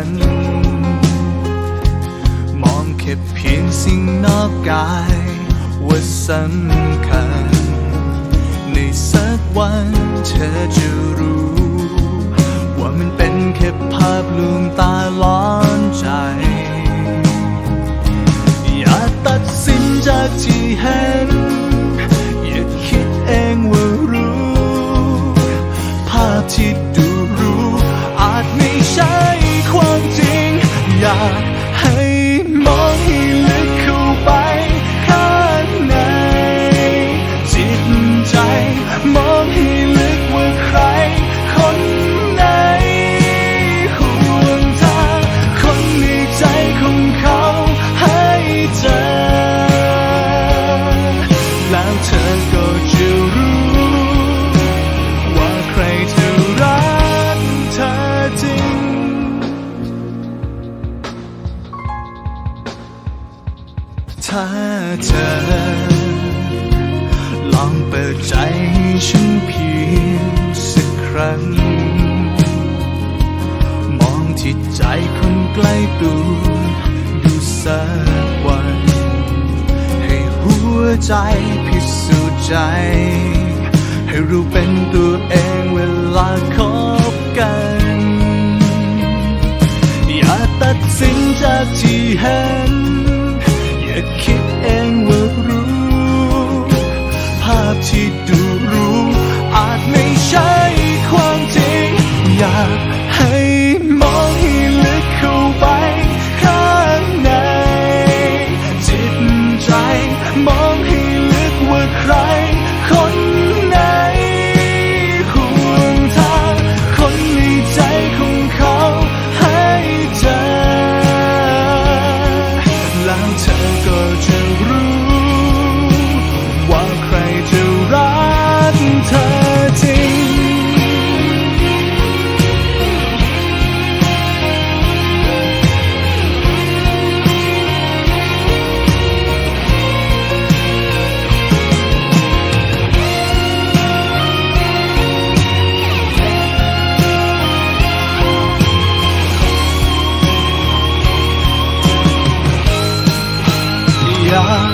นั้นมองแค่เพียงสิ่งนอกกายว่าสำคัญ ในสักวันเธอจะรู้ ว่ามันเป็นแค่ภาพลวงตาล้อนใจ อย่าตัดสินจากที่เห็น อย่าคิดเองว่ารู้ ภาพที่ดู ถ้าเธอ ลองเปิดใจให้ฉันเพียงสักครั้ง มองที่ใจคนใกล้ตัวดูสักวัน ให้หัวใจพิสูจน์ใจ ให้รู้เป็นตัวเองเวลาคบกัน อย่าตัดสินจากที่เห็น อ